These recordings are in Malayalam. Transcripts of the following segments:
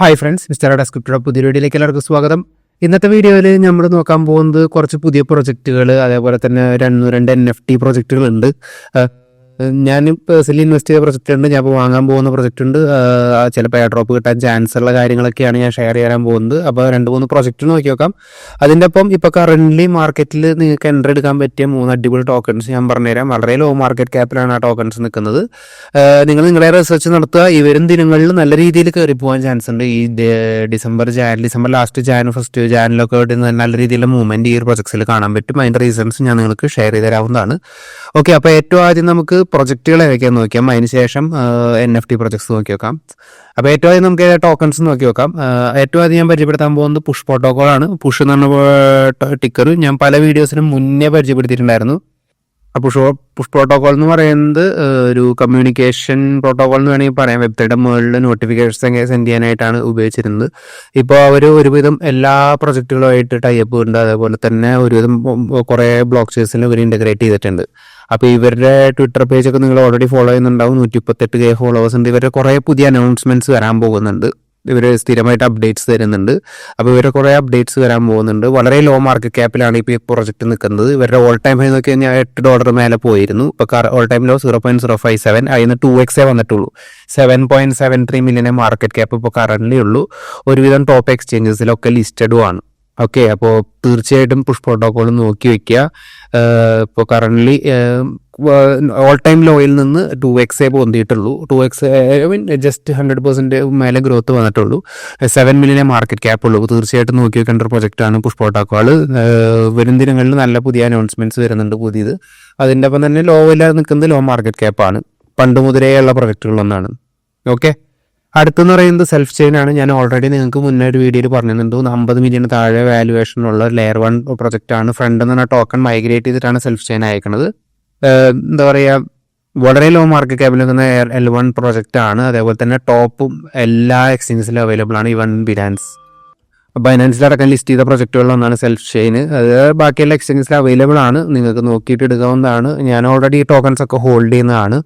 ഹായ് ഫ്രണ്ട്സ് മിസ്റ്റർ ഡെസ്ക്രിപ്റ്റഡ് പുതിയ വീഡിയോയിലേക്ക് എല്ലാവർക്കും സ്വാഗതം. ഇന്നത്തെ വീഡിയോയിൽ നമ്മൾ നോക്കാൻ പോകുന്നത് കുറച്ച് പുതിയ പ്രൊജക്റ്റുകൾ അതേപോലെ തന്നെ രണ്ട് രണ്ട് എൻ എഫ് ടി പ്രൊജക്റ്റുകൾ ഉണ്ട് ഞാൻ പേഴ്സണലി ഇൻവെസ്റ്റ് ചെയ്ത പ്രൊജക്റ്റ് ഉണ്ട്. ഞാൻ ഇപ്പോൾ വാങ്ങാൻ പോകുന്ന പ്രൊജക്റ്റ് ഉണ്ട്. ചിലപ്പോൾ എയർ ഡ്രോപ്പ് കിട്ടാൻ ചാൻസ് ഉള്ള കാര്യങ്ങളൊക്കെയാണ് ഞാൻ ഷെയർ ചെയ്യാൻ പോകുന്നത്. അപ്പോൾ രണ്ട് മൂന്ന് പ്രൊജക്റ്റ് നോക്കി നോക്കാം. അതിന്റെ ഒപ്പം ഇപ്പോൾ കറന്റ്ലി മാർക്കറ്റിൽ നിങ്ങൾക്ക് എന്റർ എടുക്കാൻ പറ്റിയ മൂന്ന് അടിപൊളി ടോക്കൺസ് ഞാൻ പറഞ്ഞുതരാം. വളരെ ലോ മാർക്കറ്റ് ക്യാപ്പിലാണ് ആ ടോക്കൺസ് നിൽക്കുന്നത്. നിങ്ങൾ നിങ്ങളുടെ റിസർച്ച് നടത്തുക. ഈ വരും ദിനങ്ങളിൽ നല്ല രീതിയിൽ കയറി പോകാൻ ചാൻസ് ഉണ്ട്. ഈ December Jan December last Jan first ജാനിലൊക്കെ ആയിട്ട് നല്ല രീതിയിലുള്ള മൂവ്മെന്റ് ഈ ഒരു പ്രൊജക്ട്സിൽ കാണാൻ പറ്റും. അതിന്റെ റീസൺസ് ഞാൻ നിങ്ങൾക്ക് ഷെയർ ചെയ്ത് തരാവുന്നതാണ്. ഓക്കെ അപ്പോൾ ഏറ്റവും ആദ്യം നമുക്ക് പ്രൊജക്റ്റുകൾ നോക്കി നോക്കാം അതിനുശേഷം എൻ എഫ് ടി പ്രൊജക്ട്സ് നോക്കി നോക്കാം അപ്പോൾ ഏറ്റവും ആദ്യം നമുക്ക് ടോക്കൺസ് നോക്കി നോക്കാം ഏറ്റവും ആദ്യം ഞാൻ പരിചയപ്പെടുത്താൻ പോകുന്നത് പുഷ് പ്രോട്ടോകോൾ ആണ്. പുഷ് എന്ന് പറഞ്ഞ ടിക്കർ ഞാൻ പല വീഡിയോസിനും മുന്നേ പരിചയപ്പെടുത്തിയിട്ടുണ്ടായിരുന്നു. അപ്പോൾ ഷോ പുഷ് പ്രോട്ടോകോൾ എന്ന് പറയുന്നത് ഒരു കമ്മ്യൂണിക്കേഷൻ പ്രോട്ടോകോൾ എന്ന് വേണമെങ്കിൽ പറയാം. വെബ്സൈറ്റ് മുകളിൽ നോട്ടിഫിക്കേഷൻസ് സെൻഡ് ചെയ്യാനായിട്ടാണ് ഉപയോഗിച്ചിരുന്നത്. ഇപ്പോൾ അവർ ഒരുവിധം എല്ലാ പ്രൊജക്റ്റുകളുമായിട്ട് ടൈപ്പ് ഉണ്ട്. അതേപോലെ തന്നെ ഒരുവിധം കുറേ ബ്ലോക്ക് ചേഴ്സിൽ ഇവർ ഇന്റഗ്രേറ്റ് ചെയ്തിട്ടുണ്ട്. അപ്പോൾ ഇവരുടെ ട്വിറ്റർ പേജൊക്കെ നിങ്ങൾ ഓൾറെഡി ഫോളോ ചെയ്യുന്നുണ്ടാവും. നൂറ്റി മുപ്പത്തെട്ട് കെ ഫോളോവേഴ്സ് ഉണ്ട്. ഇവരുടെ കുറേ പുതിയ അനൗൺസ്മെന്റ്സ് വരാൻ പോകുന്നുണ്ട്. ഇവർ സ്ഥിരമായിട്ട് അപ്ഡേറ്റ്സ് തരുന്നുണ്ട്. അപ്പോൾ ഇവരെ കുറേ അപ്ഡേറ്റ്സ് വരാൻ പോകുന്നുണ്ട്. വളരെ ലോ മാർക്കറ്റ് ക്യാപ്പിലാണ് ഇപ്പോൾ ഈ പ്രൊജക്റ്റ് നിൽക്കുന്നത്. ഇവരുടെ ഓൾ ടൈം ഹൈ നോക്കി കഴിഞ്ഞാൽ എട്ട് ഡോളർ മേലെ പോയിരുന്നു. ഇപ്പോൾ all time low zero point zero five seven അതിന് ടു എക്സേ വന്നിട്ടുള്ളൂ. സെവൻ പോയിന്റ് സെവൻ ത്രീ മില്യനെ മാർക്കറ്റ് ക്യാപ്പ് ഇപ്പോൾ കറന്റ് ഉള്ളൂ. ഒരുവിധം ടോപ്പ് എക്സ്ചേഞ്ചസിലൊക്കെ ലിസ്റ്റഡും ആണ്. ഓക്കെ അപ്പോൾ തീർച്ചയായിട്ടും പുഷ് പ്രോട്ടോകോൾ നോക്കി വയ്ക്കുക ഇപ്പോൾ കറന്റ് ഓൾ ടൈം ലോയിൽ നിന്ന് ടു എക്സേ പൊന്തിയിട്ടുള്ളൂ. Two X I mean just hundred percent മേലെ ഗ്രോത്ത് വന്നിട്ടുള്ളൂ. സെവൻ മില്യനെ മാർക്കറ്റ് ക്യാപ്പ് ഉള്ളൂ. തീർച്ചയായിട്ടും നോക്കി വെക്കേണ്ട ഒരു പ്രൊജക്റ്റാണ് പുഷ് പ്രോട്ടോകോൾ വരും ദിനങ്ങളിൽ നല്ല പുതിയ അനൗൺസ്മെന്റ്സ് വരുന്നുണ്ട് പുതിയത്. അതിന്റെ ഒപ്പം തന്നെ ലോയിൽ നിൽക്കുന്നത് ലോ മാർക്കറ്റ് ക്യാപ്പാണ് പണ്ട് മുതലേ ഉള്ള പ്രൊജക്റ്റുകളൊന്നാണ് ഓക്കെ അടുത്തെന്ന് പറയുന്നത് സെൽഫ് ചെയിൻ ആണ്. ഞാൻ ഓൾറെഡി നിങ്ങൾക്ക് മുന്നേ ഒരു വീഡിയോയിൽ പറഞ്ഞിട്ടുണ്ട്. അമ്പത് മില്യൺ താഴെ വാലുവേഷനുള്ള ലെയർ വൺ പ്രൊജക്റ്റാണ് ഫ്രണ്ട് എന്ന് ടോക്കൺ മൈഗ്രേറ്റ് ചെയ്തിട്ടാണ് സെൽഫ് ചെയിൻ അയക്കുന്നത് എന്താ പറയുക വളരെ ലോ മാർക്ക് ക്യാപിൽ നിൽക്കുന്ന എൽ വൺ പ്രൊജക്റ്റ് ആണ്. അതേപോലെ തന്നെ ടോപ്പും എല്ലാ എക്സ്ചേഞ്ചസിലും അവൈലബിൾ ആണ് ഇവൺ ബിനാൻസ് ബൈനാൻസിലടക്കം ലിസ്റ്റ് ചെയ്ത പ്രൊജക്റ്റുകളിലൊന്നാണ് സെൽഫ് ചെയിൻ അത് ബാക്കിയുള്ള എക്സ്ചേഞ്ചസിൽ അവൈലബിൾ ആണ്. നിങ്ങൾക്ക് നോക്കിയിട്ട് എടുക്കാവുന്നതാണ്. ഞാൻ ഓൾറെഡി ടോക്കൺസ് ഒക്കെ ഹോൾഡ് ചെയ്യുന്നതാണ്.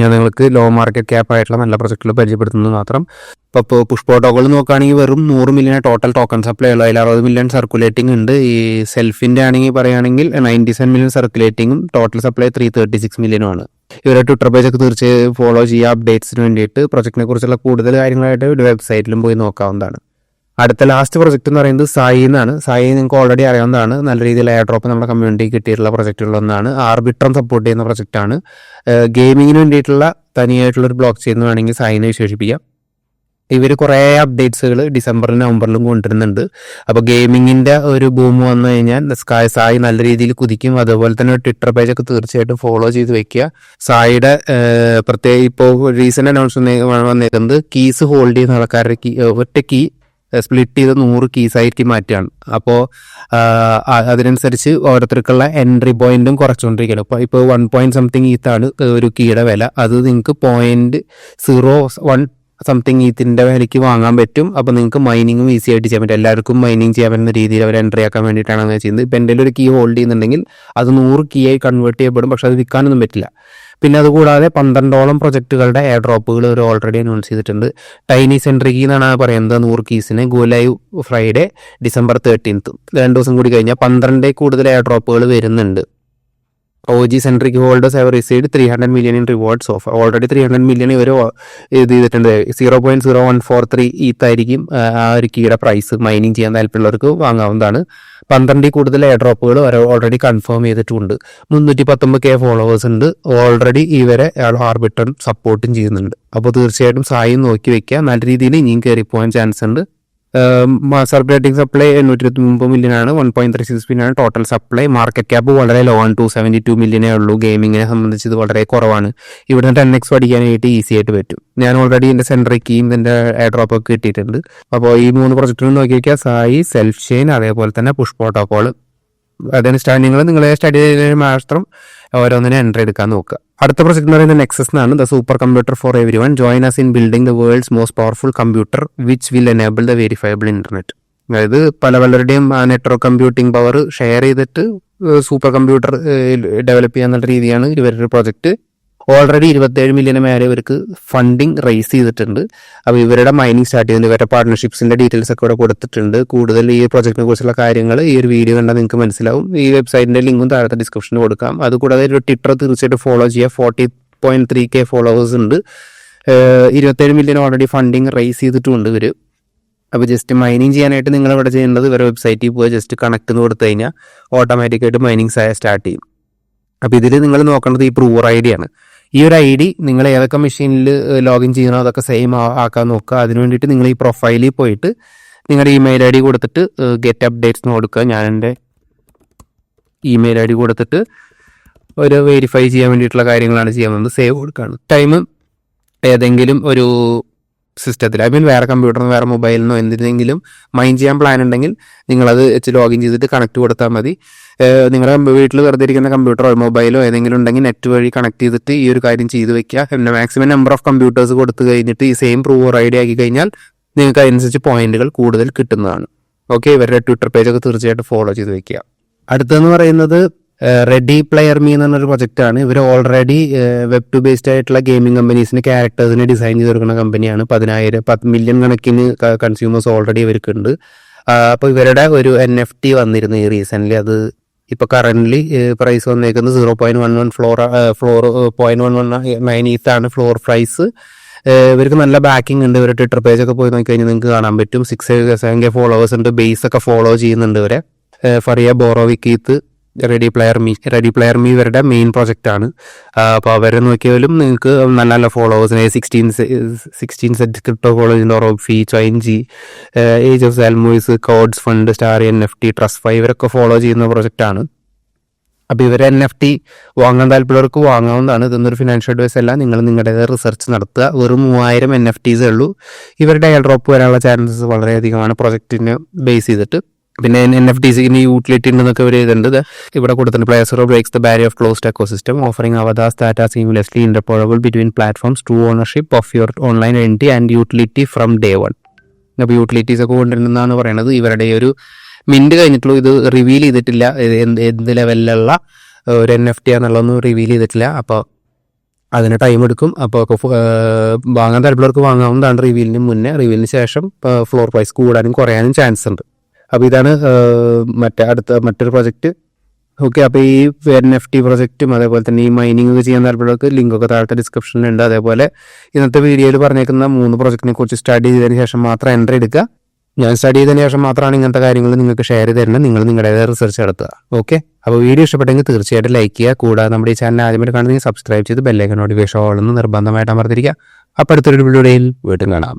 ഞാൻ നിങ്ങൾക്ക് ലോ മാർക്കറ്റ് ക്യാപ്പ് ആയിട്ടുള്ള നല്ല പ്രൊജക്റ്റുകൾ പരിചയപ്പെടുത്തുന്നത് മാത്രം. ഇപ്പോൾ പുഷ്പ പ്രോട്ടോകോൾ നോക്കുകയാണെങ്കിൽ വെറും നൂറ് മില്യൺ ടോട്ടൽ ടോക്കൺ സപ്ലൈ ഉള്ളൂ. അതിൽ അറുപത് മില്യൺ സർക്കുലേറ്റിംഗ് ഉണ്ട്. ഈ സെൽഫിന്റെ ആണെങ്കിൽ പറയുകയാണെങ്കിൽ ninety seven million സർക്കുലേറ്റിംഗും total supply three thirty six മില്യനും ആണ്. ഇവരുടെ ട്വിറ്റർ പേജൊക്കെ തീർച്ചയായും ഫോളോ ചെയ്യുക അപ്ഡേറ്റ്സിന് വേണ്ടിയിട്ട്. പ്രൊജക്റ്റിനെ കുറിച്ചുള്ള കൂടുതൽ കാര്യങ്ങളായിട്ട് ഒരു വെബ്സൈറ്റിലും പോയി നോക്കാവുന്നതാണ്. അടുത്ത ലാസ്റ്റ് പ്രൊജക്റ്റ് എന്ന് പറയുന്നത് സായി എന്നാണ്. സായി നിങ്ങൾക്ക് ഓൾറെഡി അറിയാവുന്നതാണ്. നല്ല രീതിയിൽ എയർ ഡ്രോപ്പ് നമ്മുടെ കമ്മ്യൂണിറ്റി കിട്ടിയിട്ടുള്ള പ്രൊജക്റ്റുകളൊന്നാണ് ആർബിട്രം സപ്പോർട്ട് ചെയ്യുന്ന പ്രൊജക്റ്റാണ് ഗെയിമിങ്ങിന് വേണ്ടിയിട്ടുള്ള തനിയായിട്ടുള്ള ഒരു ബ്ലോക്ക് ചെയിൻ വേണമെങ്കിൽ സായിനെ വിശേഷിപ്പിക്കാം. ഇവർ കുറേ അപ്ഡേറ്റ്സുകൾ ഡിസംബറിലും നവംബറിലും കൊണ്ടുവരുന്നുണ്ട്. അപ്പോൾ ഗെയിമിങ്ങിന്റെ ഒരു ബൂം വന്നു കഴിഞ്ഞാൽ സ്കായ് സായി നല്ല രീതിയിൽ കുതിക്കും. അതുപോലെ തന്നെ ട്വിറ്റർ പേജൊക്കെ തീർച്ചയായിട്ടും ഫോളോ ചെയ്ത് വെക്കുക. സായിയുടെ പ്രത്യേക ഇപ്പോൾ റീസെന്റ് അനൗൺസ്മെന്റ് വന്നേക്കുന്നത് കീസ് ഹോൾഡ് ചെയ്യുന്ന ആൾക്കാരുടെ കീ ഒറ്റ കീ സ്പ്ലിറ്റ് ചെയ്ത് നൂറ് കീസായിട്ട് മാറ്റുകയാണ്. അപ്പോൾ അതിനനുസരിച്ച് ഓരോരുത്തർക്കുള്ള എൻട്രി പോയിന്റും കുറച്ചുകൊണ്ടിരിക്കുകയാണ്. ഇപ്പോൾ ഇപ്പോൾ വൺ പോയിന്റ് സംതിങ് ഈത്താണ് ഒരു കീയുടെ വില. അത് നിങ്ങൾക്ക് പോയിന്റ് സീറോ വൺ സംതിങ് ഈത്തിന്റെ വിലയ്ക്ക് വാങ്ങാൻ പറ്റും. അപ്പോൾ നിങ്ങൾക്ക് മൈനിങ്ങും ഈസി ആയിട്ട് ചെയ്യാൻ പറ്റും. എല്ലാവർക്കും മൈനിങ് ചെയ്യാൻ പറ്റുന്ന രീതിയിൽ അവർ എൻട്രി ആക്കാൻ വേണ്ടിയിട്ടാണ് അങ്ങനെ ചെയ്യുന്നത്. ഇപ്പോൾ എന്റെ ഒരു കീ ഹോൾഡ് ചെയ്യുന്നുണ്ടെങ്കിൽ അത് നൂറ് കീ ആയി കൺവേർട്ട് ചെയ്യപ്പെടും. പക്ഷെ അത് വിൽക്കാനൊന്നും പറ്റില്ല. പിന്നെ അതുകൂടാതെ പന്ത്രണ്ടോളം പ്രൊജക്റ്റുകളുടെ എയർ ഡ്രോപ്പുകൾ ഒരു ഓൾറെഡി അനൗൺസ് ചെയ്തിട്ടുണ്ട്. ടൈനി സെൻട്രി കീ എന്നാണ് പറയുന്നത് നൂറ് കീസിന് ഗുലൈ ഫ്രൈഡേ ഡിസംബർ തേർട്ടീൻത്ത് രണ്ട് ദിവസം കൂടി കഴിഞ്ഞാൽ പന്ത്രണ്ടേ കൂടുതൽ എയർ ഡ്രോപ്പുകൾ വരുന്നുണ്ട്. O G Sentric holders have received three hundred million in rewards of already three hundred million ഇവർ ഇത് ചെയ്തിട്ടുണ്ട്. Zero point zero one four three ഈത്തായിരിക്കും ആ ഒരു കീയുടെ പ്രൈസ് മൈനിങ് ചെയ്യാൻ താല്പര്യമുള്ളവർക്ക് വാങ്ങാവുന്നതാണ്. പന്ത്രണ്ടിൽ കൂടുതൽ എയർ ഡ്രോപ്പുകൾ ഓൾറെഡി കൺഫേം ചെയ്തിട്ടുണ്ട്. മുന്നൂറ്റി പത്തൊമ്പത് കെ ഫോളോവേഴ്സ് ഉണ്ട്. ഓൾറെഡി ഇവരെ ആർബിറ്റൺ സപ്പോർട്ടും ചെയ്യുന്നുണ്ട്. അപ്പോൾ തീർച്ചയായിട്ടും സായി നോക്കി വെക്കുക. നല്ല രീതിയിൽ ഇനിയും കയറി പോകാൻ ചാൻസ് ഉണ്ട്. സർക്കുലേറ്റിംഗ് സപ്ലൈ എണ്ണൂറ്റി ഇരുപത്തി മുമ്പ് മില്യൺ ആണ് വൺ പോയിന്റ് ത്രീ സിക്സ് ആണ് ടോട്ടൽ സപ്ലൈ മാർക്കറ്റ് ക്യാപ്പ് വളരെ ലോ ആണ് ടു സെവന്റി ടു മില്യനേ ഉള്ളൂ. ഗെയിമിങ്ങിനെ സംബന്ധിച്ച് ഇത് വളരെ കുറവാണ്. ഇവിടെ ടെൻ എക്സ് പഠിക്കാനായിട്ട് ഈസി ആയിട്ട് പറ്റും. ഞാൻ ഓൾറെഡി എന്റെ സെൻട്രിക്കും എന്റെ എയർ ഡ്രോപ്പ് ഒക്കെ കിട്ടിയിട്ടുണ്ട്. അപ്പോൾ ഈ മൂന്ന് പ്രൊജക്റ്റുകൾ നോക്കി വയ്ക്കുക സായി സെൽഫ് ചെയിൻ അതേപോലെ തന്നെ പുഷ് പ്രോട്ടോകോൾ അതിന് സ്റ്റാർട്ട് നിങ്ങൾ നിങ്ങളെ സ്റ്റഡി ചെയ്തതിന് മാത്രം ഓരോന്നിനെ എന്റർ എടുക്കാൻ നോക്കുക. അടുത്ത പ്രൊജക്ട് എന്ന് പറയുന്നത് നെക്സസ് എന്നാണ് the supercomputer for everyone join us in building the world's most powerful computer which will enable the verifiable internet അതായത് പല പലരുടെയും നെറ്റ്വർക്ക് കമ്പ്യൂട്ടിംഗ് പവർ ഷെയർ ചെയ്തിട്ട് സൂപ്പർ കമ്പ്യൂട്ടർ ഡെവലപ്പ് ചെയ്യാന്നുള്ള രീതിയാണ് ഇവരുടെ പ്രൊജക്ട് ഓൾറെഡി ഇരുപത്തേഴ് മില്യന് മേലെ ഇവർക്ക് ഫണ്ടിങ് റേസ് ചെയ്തിട്ടുണ്ട്. അപ്പോൾ ഇവരുടെ മൈനിങ് സ്റ്റാർട്ട് ചെയ്യുന്നത് ഇവരുടെ പാർട്ട്ണർഷിപ്സിന്റെ ഡീറ്റെയിൽസ് ഒക്കെ ഇവിടെ കൊടുത്തിട്ടുണ്ട്. കൂടുതൽ ഈ പ്രൊജക്റ്റിനെ കുറിച്ചുള്ള കാര്യങ്ങൾ ഈ ഒരു വീഡിയോ കണ്ടാൽ നിങ്ങൾക്ക് മനസ്സിലാവും. ഈ വെബ്സൈറ്റിന്റെ ലിങ്കും താഴത്തെ ഡിസ്ക്രിപ്ഷനിൽ കൊടുക്കാം. അതുകൂടാതെ ഒരു ട്വിറ്റർ തീർച്ചയായിട്ടും ഫോളോ ചെയ്യുക forty point three K followers ഉണ്ട്. ഇരുപത്തേഴ് മില്യൺ ഓൾറെഡി ഫണ്ടിങ് റേസ് ചെയ്തിട്ടുണ്ട് ഇവർ അപ്പോൾ ജസ്റ്റ് മൈനിങ് ചെയ്യാനായിട്ട് നിങ്ങൾ ഇവിടെ ചെയ്യേണ്ടത് ഇവരുടെ വെബ്സൈറ്റിൽ പോയി ജസ്റ്റ് കണക്ട് എന്ന് കൊടുത്തു കഴിഞ്ഞാൽ ഓട്ടോമാറ്റിക്കായിട്ട് മൈനിങ് സ്റ്റാർട്ട് ചെയ്യും. അപ്പോൾ ഇതിൽ നിങ്ങൾ നോക്കേണ്ടത് ഈ പ്രൂവർ ഐ ഡി ആണ്. ഈ ഒരു ഐ ഡി നിങ്ങൾ ഏതൊക്കെ മെഷീനിൽ ലോഗിൻ ചെയ്യണോ അതൊക്കെ സെയിം ആക്കാൻ നോക്കുക. അതിന് വേണ്ടിയിട്ട് നിങ്ങൾ ഈ പ്രൊഫൈലിൽ പോയിട്ട് നിങ്ങളുടെ ഇമെയിൽ ഐ ഡി കൊടുത്തിട്ട് ഗെറ്റ് അപ്ഡേറ്റ്സ് കൊടുക്കുക. ഞാൻ എന്റെ ഇമെയിൽ ഐ ഡി കൊടുത്തിട്ട് ഒരു വെരിഫൈ ചെയ്യാൻ വേണ്ടിയിട്ടുള്ള കാര്യങ്ങളാണ് ചെയ്യാൻ പോകുന്നത് സേവ് കൊടുക്കുകയാണ്. ടൈം ഏതെങ്കിലും ഒരു സിസ്റ്റത്തിൽ ഐ മീൻ വേറെ കമ്പ്യൂട്ടറിനോ വേറെ മൊബൈലിൽ നിന്നോ എന്തിനെങ്കിലും മൈൻഡ് ചെയ്യാൻ പ്ലാൻ ഉണ്ടെങ്കിൽ നിങ്ങളത് വെച്ച് ലോഗിൻ ചെയ്തിട്ട് കണക്ട് കൊടുത്താൽ മതി. നിങ്ങളുടെ വീട്ടിൽ വെറുതെ ഇരിക്കുന്ന കമ്പ്യൂട്ടറോ മൊബൈലോ ഏതെങ്കിലും ഉണ്ടെങ്കിൽ നെറ്റ് വഴി കണക്ട് ചെയ്തിട്ട് ഈ ഒരു കാര്യം ചെയ്ത് വെക്കുക പിന്നെ മാക്സിമം നമ്പർ ഓഫ് കമ്പ്യൂട്ടേഴ്സ് കൊടുത്തു കഴിഞ്ഞിട്ട് ഈ സെയിം പ്രൂവർ ഐ ഡി ആക്കി കഴിഞ്ഞാൽ നിങ്ങൾക്ക് അതിനനുസരിച്ച് പോയിന്റുകൾ കൂടുതൽ കിട്ടുന്നതാണ്. ഓക്കെ ഇവരുടെ ട്വിറ്റർ പേജൊക്കെ തീർച്ചയായിട്ടും ഫോളോ ചെയ്ത് വെക്കുക അടുത്തെന്ന് പറയുന്നത് റെഡി പ്ലെയർ മീ എന്ന് പറഞ്ഞൊരു പ്രൊജക്റ്റ് ആണ്. ഇവർ ഓൾറെഡി വെബ് ടു ബേസ്ഡ് ആയിട്ടുള്ള ഗെയിമിംഗ് കമ്പനീസിന് ക്യാരക്ടേഴ്സിനെ ഡിസൈൻ ചെയ്ത് കൊടുക്കുന്ന കമ്പനിയാണ് പതിനായിരം പത്ത് മില്യൺ കണക്കിന് കൺസ്യൂമേഴ്സ് ഓൾറെഡി ഇവർക്കുണ്ട് അപ്പോൾ ഇവരുടെ ഒരു എൻ എഫ് ടി വന്നിരുന്നു ഈ റീസെന്റ്ലി അത് ഇപ്പോൾ കറന്റ്ലി പ്രൈസ് വന്നേക്കുന്നത് zero point one one floor floor point one one nine ഈത്താണ് floor price ഇവർക്ക് നല്ല ബാക്കിംഗ് ഉണ്ട്. ഇവരുടെ ട്വിറ്റർ പേജ് ഒക്കെ പോയി നോക്കി കഴിഞ്ഞാൽ നിങ്ങൾക്ക് കാണാൻ പറ്റും. സിക്സ് സെവൻ കെ ഫോളോവേഴ്സ് ഉണ്ട്. ബേസ് ഒക്കെ ഫോളോ ചെയ്യുന്നുണ്ട് ഇവരെ. ഫറിയ ബോറോവിക്കീത്ത് ready player me ready player me ഇവരുടെ മെയിൻ പ്രൊജക്റ്റ് ആണ്. അപ്പോൾ അവരെ നോക്കിയാലും നിങ്ങൾക്ക് നല്ല നല്ല ഫോളോവേഴ്സിനെ സിക്സ്റ്റീൻ സിക്സ്റ്റീൻ സെറ്റ് ക്രിപ്റ്റോ കോളേജിന്റെ ഒറോഫി ചൈൻജി ഏജ് ഓഫ് സാൽമോയ്സ് codes fund star N F T trust five ഇവരൊക്കെ ഫോളോ ചെയ്യുന്ന പ്രൊജക്റ്റ് ആണ്. അപ്പോൾ ഇവരെ എൻ എഫ് ടി വാങ്ങാൻ താല്പര്യമുള്ളവർക്ക് വാങ്ങാവുന്നതാണ്. ഇതൊന്നൊരു ഫിനാൻഷ്യൽ അഡ്വൈസ് അല്ല. നിങ്ങൾ നിങ്ങളുടേത് റിസർച്ച് നടത്തുക. വെറും മൂവായിരം എൻ എഫ് ടീസേ ഉള്ളൂ. ഇവരുടെ എയർ ഡ്രോപ്പ് വരാനുള്ള ചാൻസസ് വളരെയധികമാണ് പ്രൊജക്റ്റിനെ ബേസ് ചെയ്തിട്ട്. പിന്നെ എൻ എഫ് ടി സിന് യൂട്ടിലിറ്റി ഉണ്ടെന്നൊക്കെ ഒരു ഇതുണ്ട്. ഇത് ഇവിടെ കൊടുത്തിട്ടുണ്ട്. Placer breaks the barrier of closed ecosystem offering avatars data seamlessly interoperable between platforms to ownership of your online entity and utility from day one അപ്പോൾ യൂട്ടിലിറ്റീസ് ഒക്കെ കൊണ്ടുവരുന്നതാണ് പറയുന്നത് ഇവരുടെ ഒരു മിന്റ് കഴിഞ്ഞിട്ടുള്ളൂ. ഇത് റിവീൽ ചെയ്തിട്ടില്ല. എന്ത് എന്ത് ലെവലിലുള്ള ഒരു എൻ എഫ് ടി ആണെന്നുള്ളതൊന്നും റിവീൽ ചെയ്തിട്ടില്ല. അപ്പോൾ അതിന് ടൈം എടുക്കും. അപ്പോൾ വാങ്ങാൻ താല്പര്യമുള്ളവർക്ക് വാങ്ങാവുന്നതാണ് റിവീലിന് മുന്നേ. റിവീലിന് ശേഷം ഫ്ലോർ പ്രൈസ് കൂടാനും കുറയാനും ചാൻസ് ഉണ്ട്. അപ്പോൾ ഇതാണ് മറ്റേ അടുത്ത മറ്റൊരു പ്രൊജക്റ്റ് ഓക്കെ അപ്പോൾ ഈ എൻ എഫ് ടി പ്രൊജക്റ്റും അതേപോലെ തന്നെ ഈ മൈനിങ് ഒക്കെ ചെയ്യാൻ താല്പര്യമുള്ളവർക്ക് ലിങ്കൊക്കെ താഴത്തെ ഡിസ്ക്രിപ്ഷനിലുണ്ട് അതേപോലെ ഇന്നത്തെ വീഡിയോയിൽ പറഞ്ഞേക്കുന്ന മൂന്ന് പ്രൊജക്റ്റിനെ കുറിച്ച് സ്റ്റഡി ചെയ്തതിന് ശേഷം മാത്രം എൻട്രി എടുക്കുക ഞാൻ സ്റ്റഡി ചെയ്തതിന് ശേഷം മാത്രമാണ് ഇങ്ങനത്തെ കാര്യങ്ങൾ നിങ്ങൾക്ക് ഷെയർ ചെയ്ത് നിങ്ങൾ നിങ്ങളുടേതായ റിസർച്ച് നടത്തുക. ഓക്കെ അപ്പോൾ വീഡിയോ ഇഷ്ടപ്പെട്ടെങ്കിൽ തീർച്ചയായിട്ടും ലൈക്ക് ചെയ്യുക. കൂടാതെ നമ്മുടെ ഈ ചാനൽ ആദ്യമായിട്ട് കാണുന്നെങ്കിൽ സബ്സ്ക്രൈബ് ചെയ്ത് ബെല്ലൈക്കൻ നോട്ടിഫിക്കേഷൻ ഓളെന്ന് നിർബന്ധമായിട്ട് അമർത്തിരിക്കുക അപ്പോൾ അടുത്തൊരു വീഡിയോയിൽ വീണ്ടും കാണാം.